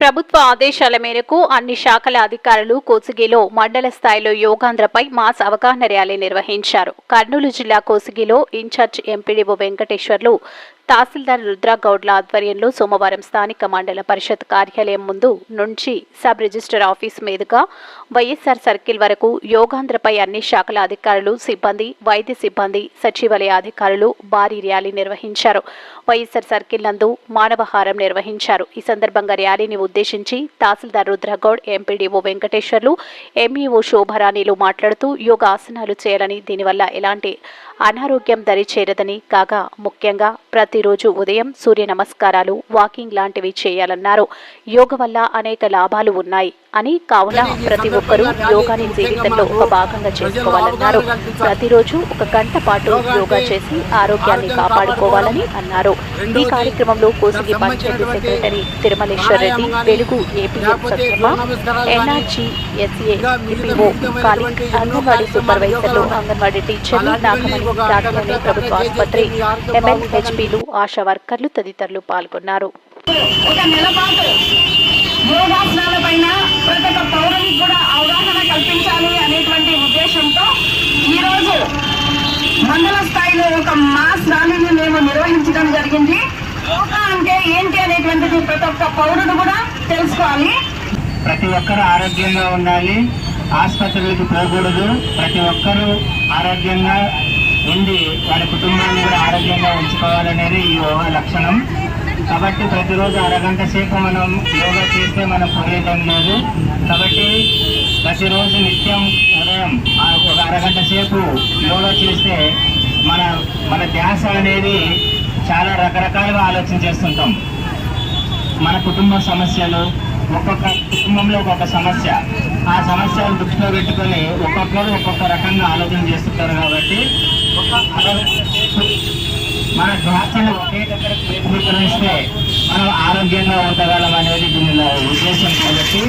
ప్రభుత్వ ఆదేశాల మేరకు అన్ని శాఖల అధికారులు కోసిగిలో మండల స్థాయిలో యోగాంధ్రపై మాస్ అవగాహన ర్యాలీ నిర్వహించారు. కర్నూలు జిల్లా కోసిగిలో in charge MPDO Venkateswarlu tahsildar రుద్రగౌడ్ల ఆధ్వర్యంలో సోమవారం స్థానిక మండల పరిషత్ కార్యాలయం ముందు నుంచి సబ్ రిజిస్టర్ ఆఫీస్ మీదుగా వైఎస్ఆర్ సర్కిల్ వరకు యోగాంధ్రపై అన్ని శాఖల అధికారులు సిబ్బంది వైద్య సిబ్బంది సచివాలయ అధికారులు భారీ ర్యాలీ నిర్వహించారు. వైఎస్ఆర్ సర్కిల్ నందు మానవహారం నిర్వహించారు. ఈ సందర్భంగా ర్యాలీని ఉద్దేశించి తహసీల్దార్ రుద్రగౌడ్ ఎంపీడీఓ వెంకటేశ్వర్లు ఎంఈఓ శోభరాణిలు మాట్లాడుతూ యోగాసనాలు చేయాలని దీనివల్ల ఎలాంటి అనారోగ్యం దరి చేరదని కాగా ముఖ్యంగా ప్రతి ప్రతిరోజు ఉదయం సూర్య నమస్కారాలు వాకింగ్ లాంటివి చేయాలన్నారు. యోగ వల్ల అనేక లాభాలు ఉన్నాయి. అని కావున ప్రతి ఒక్కరూ యోగాని జీవితంలో ఒక భాగంగా చేసుకోవాలన్నారు. ప్రతిరోజు ఒక గంట పాటు యోగా చేసి ఆరోగ్యాన్ని కాపాడుకోవాలని అన్నారు. ఈ కార్యక్రమంలో Kosigi panchayat secretary Tirumaleshwar Reddy Velugu APM Satyamma NRG SA EPO Kali anganwadi సూపర్వైజర్లు anganwadi టీచర్లు నాగమణి రాజధాని ప్రభుత్వ ఆసుపత్రి ఎంఎల్హెచ్పీలు ఆశా వర్కర్లు తదితరులు పాల్గొన్నారు. ఒక నెల పాటు యోగాసనాల పైన ప్రతి ఒక్క పౌరునికి కూడా అవగాహన కల్పించాలి అనేటువంటి ఉద్దేశంతో ఈరోజు మండల స్థాయిలో ఒక మాస్ ర్యాలీని మేము నిర్వహించడం జరిగింది. యోగా అంటే ఏంటి అనేటువంటిది ప్రతి ఒక్క పౌరుడు కూడా తెలుసుకోవాలి. ప్రతి ఒక్కరు ఆరోగ్యంగా ఉండాలి. ఆసుపత్రులకు పోకూడదు. ప్రతి ఒక్కరూ ఆరోగ్యంగా ఉండి వాళ్ళ కుటుంబాన్ని కూడా ఆరోగ్యంగా ఉంచుకోవాలనేది ఈ యోగా లక్షణం. కాబట్టి ప్రతిరోజు అరగంట సేపు మనం యోగా చేస్తే మనం పోయేయడం లేదు. కాబట్టి ప్రతిరోజు నిత్యం ఉదయం ఆ ఒక అరగంట సేపు యోగా చేస్తే మన మన ధ్యాస అనేది చాలా రకరకాలుగా ఆలోచన చేస్తుంటాం. మన కుటుంబ సమస్యలు ఒక్కొక్క కుటుంబంలో ఒక్కొక్క సమస్య. ఆ సమస్యలు దృష్టిలో పెట్టుకొని ఒక్కొక్కరు ఒక్కొక్క రకంగా ఆలోచన చేస్తుంటారు కాబట్టి ఒక అరగంట మన ధ్యాసను ఒకే దగ్గర కేంద్రీకరిస్తే మనం అనేది దీనిలో ఉద్దేశం కాబట్టి